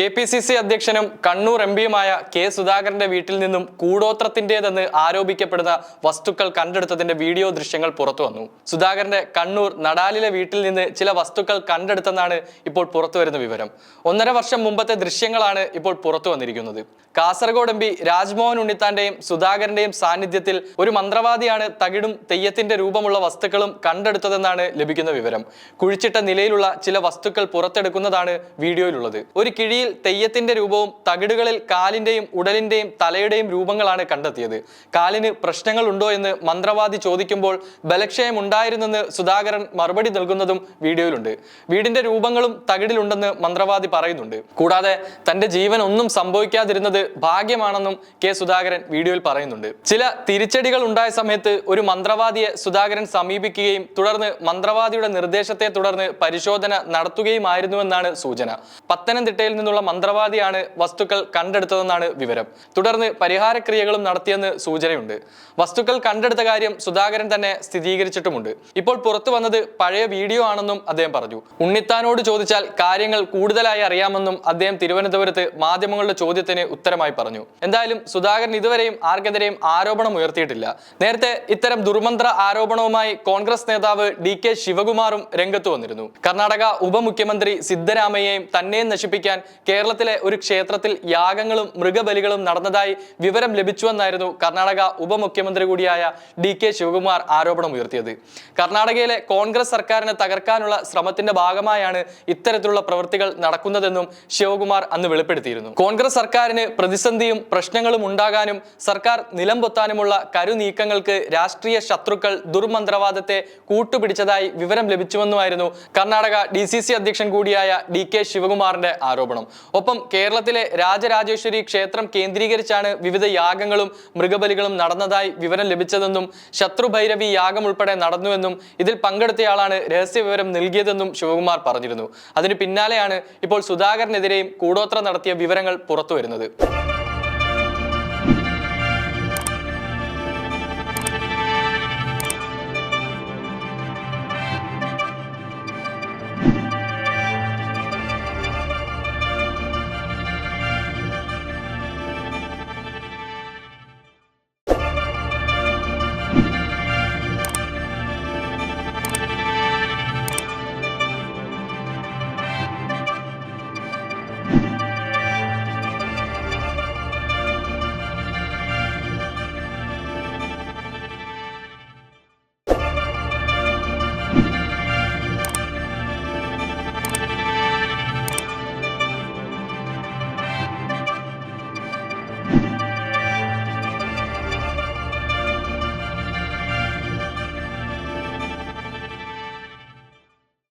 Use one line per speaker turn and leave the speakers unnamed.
K P C C അധ്യക്ഷനും Kannur M പിയുമായ K സുധാകരന്റെ വീട്ടിൽ നിന്നും കൂടോത്രത്തിന്റേതെന്ന് ആരോപിക്കപ്പെടുന്ന വസ്തുക്കൾ കണ്ടെടുത്തതിന്റെ വീഡിയോ ദൃശ്യങ്ങൾ പുറത്തു വന്നു. സുധാകരന്റെ കണ്ണൂർ നടാലിലെ വീട്ടിൽ നിന്ന് ചില വസ്തുക്കൾ കണ്ടെടുത്തെന്നാണ് ഇപ്പോൾ പുറത്തുവരുന്ന വിവരം. ഒന്നര വർഷം മുമ്പത്തെ ദൃശ്യങ്ങളാണ് ഇപ്പോൾ പുറത്തു വന്നിരിക്കുന്നത്. കാസർഗോഡ് എം പി രാജ്മോഹൻ ഉണ്ണിത്താന്റെയും സുധാകരന്റെയും സാന്നിധ്യത്തിൽ ഒരു മന്ത്രവാദിയാണ് തകിടും തെയ്യത്തിന്റെ രൂപമുള്ള വസ്തുക്കളും കണ്ടെടുത്തതെന്നാണ് ലഭിക്കുന്ന വിവരം. കുഴിച്ചിട്ട നിലയിലുള്ള ചില വസ്തുക്കൾ പുറത്തെടുക്കുന്നതാണ് വീഡിയോയിലുള്ളത്. ഒരു കിഴിയിൽ തെയ്യത്തിന്റെ രൂപവും തകിടുകളിൽ കാലിന്റെയും ഉടലിന്റെയും തലയുടെയും രൂപങ്ങളാണ് കണ്ടെത്തിയത്. കാലിന് പ്രശ്നങ്ങൾ ഉണ്ടോ എന്ന് മന്ത്രവാദി ചോദിക്കുമ്പോൾ ബലക്ഷയം ഉണ്ടായിരുന്നെന്ന് സുധാകരൻ മറുപടി നൽകുന്നതും വീഡിയോയിലുണ്ട്. വീടിന്റെ രൂപങ്ങളും തകിടിലുണ്ടെന്ന് മന്ത്രവാദി പറയുന്നുണ്ട്. കൂടാതെ തന്റെ ജീവൻ ഒന്നും സംഭവിക്കാതിരുന്നത് ഭാഗ്യമാണെന്നും കെ സുധാകരൻ വീഡിയോയിൽ പറയുന്നുണ്ട്. ചില തിരിച്ചടികൾ ഉണ്ടായ സമയത്ത് ഒരു മന്ത്രവാദിയെ സുധാകരൻ സമീപിക്കുകയും തുടർന്ന് മന്ത്രവാദിയുടെ നിർദ്ദേശത്തെ തുടർന്ന് പരിശോധന നടത്തുകയുമായിരുന്നുവെന്നാണ് സൂചന. പത്തനംതിട്ടയിൽ നിന്നുള്ള മന്ത്രവാദിയാണ് വസ്തുക്കൾ കണ്ടെടുത്തതെന്നാണ് വിവരം. തുടർന്ന് പരിഹാരക്രിയകളും നടത്തിയെന്ന് സൂചനയുണ്ട്. വസ്തുക്കൾ കണ്ടെടുത്ത കാര്യം സുധാകരൻ തന്നെ സ്ഥിരീകരിച്ചിട്ടുമുണ്ട്. ഇപ്പോൾ പുറത്തു വന്നത് പഴയ വീഡിയോ ആണെന്നും അദ്ദേഹം പറഞ്ഞു. ഉണ്ണിത്താനോട് ചോദിച്ചാൽ കാര്യങ്ങൾ കൂടുതലായി അറിയാമെന്നും അദ്ദേഹം തിരുവനന്തപുരത്ത് മാധ്യമങ്ങളുടെ ചോദ്യത്തിന് ഉത്തരമായി പറഞ്ഞു. എന്തായാലും സുധാകരൻ ഇതുവരെയും ആർക്കെതിരെയും ആരോപണം ഉയർത്തിയിട്ടില്ല. നേരത്തെ ഇത്തരം ദുർമന്ത്ര ആരോപണവുമായി കോൺഗ്രസ് നേതാവ് ഡി കെ ശിവകുമാറും രംഗത്തു വന്നിരുന്നു. കർണാടക ഉപമുഖ്യമന്ത്രി സിദ്ധരാമയ്യയും തന്നെയും നശിപ്പിക്കാൻ കേരളത്തിലെ ഒരു ക്ഷേത്രത്തിൽ യാഗങ്ങളും മൃഗബലികളും നടന്നതായി വിവരം ലഭിച്ചുവെന്നായിരുന്നു കർണാടക ഉപമുഖ്യമന്ത്രി കൂടിയായ ഡി കെ ശിവകുമാർ ആരോപണം ഉയർത്തിയത്. കർണാടകയിലെ കോൺഗ്രസ് സർക്കാരിനെ തകർക്കാനുള്ള ശ്രമത്തിന്റെ ഭാഗമായാണ് ഇത്തരത്തിലുള്ള പ്രവൃത്തികൾ നടക്കുന്നതെന്നും ശിവകുമാർ അന്ന് വെളിപ്പെടുത്തിയിരുന്നു. കോൺഗ്രസ് സർക്കാരിന് പ്രതിസന്ധിയും പ്രശ്നങ്ങളും ഉണ്ടാകാനും സർക്കാർ നിലംപൊത്താനുമുള്ള കരുനീക്കങ്ങൾക്ക് രാഷ്ട്രീയ ശത്രുക്കൾ ദുർമന്ത്രവാദത്തെ കൂട്ടുപിടിച്ചതായി വിവരം ലഭിച്ചുവെന്നുമായിരുന്നു കർണാടക ഡി അധ്യക്ഷൻ കൂടിയായ ഡി കെ ശിവകുമാറിന്റെ ആരോപണം. ഒപ്പം കേരളത്തിലെ രാജരാജേശ്വരി ക്ഷേത്രം കേന്ദ്രീകരിച്ചാണ് വിവിധ യാഗങ്ങളും മൃഗബലികളും നടന്നതായി വിവരം ലഭിച്ചതെന്നും ശത്രുഭൈരവി യാഗം ഉൾപ്പെടെ നടന്നുവെന്നും ഇതിൽ പങ്കെടുത്തയാളാണ് രഹസ്യ വിവരം നൽകിയതെന്നും ശിവകുമാർ പറഞ്ഞിരുന്നു. അതിന് പിന്നാലെയാണ് ഇപ്പോൾ സുധാകരനെതിരെയും കൂടോത്ര നടത്തിയ വിവരങ്ങൾ പുറത്തുവരുന്നത്.